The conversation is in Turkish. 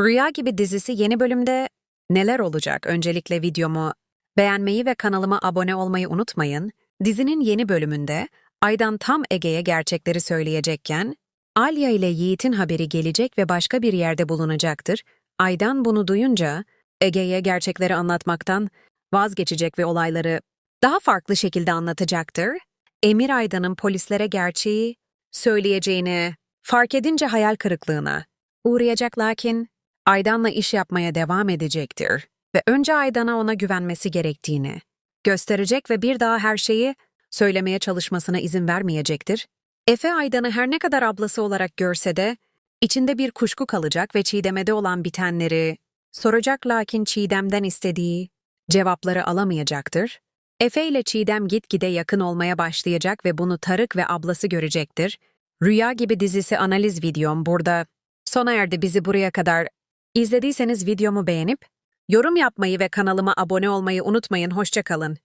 Rüya gibi dizisi yeni bölümde neler olacak? Öncelikle videomu beğenmeyi ve kanalıma abone olmayı unutmayın. Dizinin yeni bölümünde Aydan tam Ege'ye gerçekleri söyleyecekken Alya ile Yiğit'in haberi gelecek ve başka bir yerde bulunacaktır. Aydan bunu duyunca Ege'ye gerçekleri anlatmaktan vazgeçecek ve olayları daha farklı şekilde anlatacaktır. Emir Aydan'ın polislere gerçeği söyleyeceğini fark edince hayal kırıklığına uğrayacak lakin Aydan'la iş yapmaya devam edecektir ve önce Aydan'a ona güvenmesi gerektiğini gösterecek ve bir daha her şeyi söylemeye çalışmasına izin vermeyecektir. Efe Aydan'ı her ne kadar ablası olarak görse de içinde bir kuşku kalacak ve Çiğdem'de olan bitenleri soracak lakin Çiğdem'den istediği cevapları alamayacaktır. Efe ile Çiğdem gitgide yakın olmaya başlayacak ve bunu Tarık ve ablası görecektir. Rüya gibi dizisi analiz videom burada sona erdi bizi buraya kadar. İzlediyseniz videomu beğenip yorum yapmayı ve kanalıma abone olmayı unutmayın. Hoşçakalın.